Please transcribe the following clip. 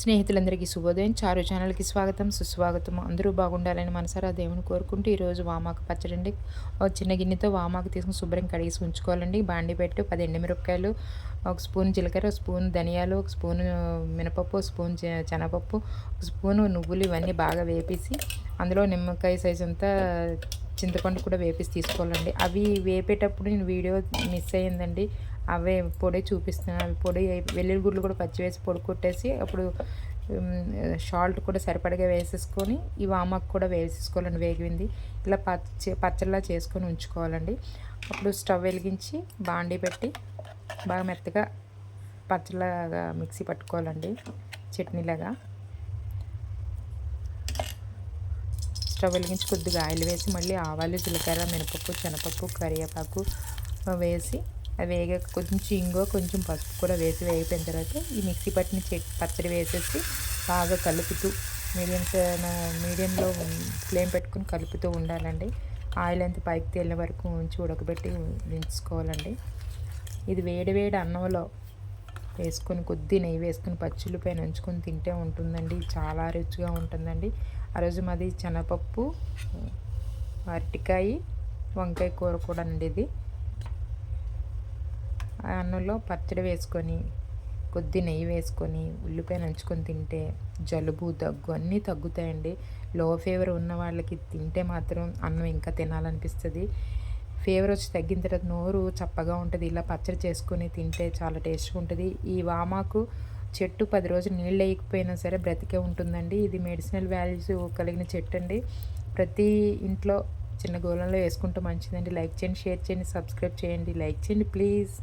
స్నేహితులందరికీ శుభోదయం. చారు ఛానల్కి స్వాగతం సుస్వాగతం. అందరూ బాగుండాలని మనసారా దేవుని కోరుకుంటూ ఈరోజు వామాకు పచ్చడండి. ఒక చిన్న గిన్నెతో వామాకు తీసుకుని శుభ్రం కడిగేసి ఉంచుకోవాలండి. బాండి పెట్టి పది ఎండుమిరపకాయలు ఒక స్పూన్ జీలకర్ర ఒక స్పూన్ ధనియాలు ఒక స్పూన్ మినపప్పు స్పూన్ శనగపప్పు ఒక స్పూన్ నువ్వులు ఇవన్నీ బాగా వేపేసి అందులో నిమ్మకాయ సైజ్ అంతా చింతపండు కూడా వేపేసి తీసుకోవాలండి. అవి వేపేటప్పుడు నేను వీడియో మిస్ అయ్యిందండి. అవే పొడి చూపిస్తున్నాను అవి పొడి వెల్లుల్లి గుడ్లు కూడా పచ్చి వేసి పొడి కొట్టేసి అప్పుడు షాల్ట్ కూడా సరిపడగా వేసేసుకొని ఈ వామాకు కూడా వేసేసుకోవాలండి వేగింది ఇలా పచ్చ పచ్చళ్ళలా చేసుకొని ఉంచుకోవాలండి. అప్పుడు స్టవ్ వెలిగించి బాండీ పెట్టి బాగా మెత్తగా పచ్చళ్ళగా మిక్సీ పట్టుకోవాలండి. చట్నీలాగా. స్టవ్ వెలిగించి కొద్దిగా ఆయిల్ వేసి మళ్ళీ ఆవాలు జీలకర్ర మినపప్పు శనగపప్పు కరివేపాకు వేసి అవి వేగ కొంచెం ఇంగో కొంచెం పసుపు కూడా వేసి వేగిపోయిన తర్వాత ఈ మిక్సీ పట్టిన చెట్ పచ్చడి వేసేసి బాగా కలుపుతూ మీడియం మీడియంలో ఫ్లేమ్ పెట్టుకుని కలుపుతూ ఉండాలండి. ఆయిల్ అంతా పైకి తేలిన వరకు ఉంచి ఉడకబెట్టి దించుకోవాలండి ఇది వేడి వేడి అన్నంలో వేసుకొని కొద్ది నెయ్యి వేసుకొని పచ్చులు పైన ఉంచుకొని తింటే ఉంటుందండి. చాలా రుచిగా ఉంటుందండి. ఆ రోజు మాది శనగపప్పు అరటికాయ వంకాయ కూర కూడా అండి ఇది. ఆ అన్నంలో పచ్చడి వేసుకొని కొద్ది నెయ్యి వేసుకొని ఉల్లిపాయ నంచుకొని తింటే జలుబు దగ్గు అన్నీ తగ్గుతాయండి. లో ఫీవర్ ఉన్న వాళ్ళకి తింటే మాత్రం అన్నం ఇంకా తినాలనిపిస్తుంది. ఫీవర్ వచ్చి తగ్గిన తర్వాత నోరు చప్పగా ఉంటుంది. ఇలా పచ్చడి చేసుకొని తింటే చాలా టేస్ట్గా ఉంటుంది. ఈ వామాకు చెట్టు పది రోజులు నీళ్ళు వేయకపోయినా సరే బ్రతికే ఉంటుందండి. ఇది మెడిసినల్ వాల్యూస్ కలిగిన చెట్టు అండి. ప్రతి ఇంట్లో చిన్న గోళంలో వేసుకుంటే మంచిదండి. లైక్ చేయండి షేర్ చేయండి సబ్స్క్రైబ్ చేయండి. లైక్ చేయండి ప్లీజ్.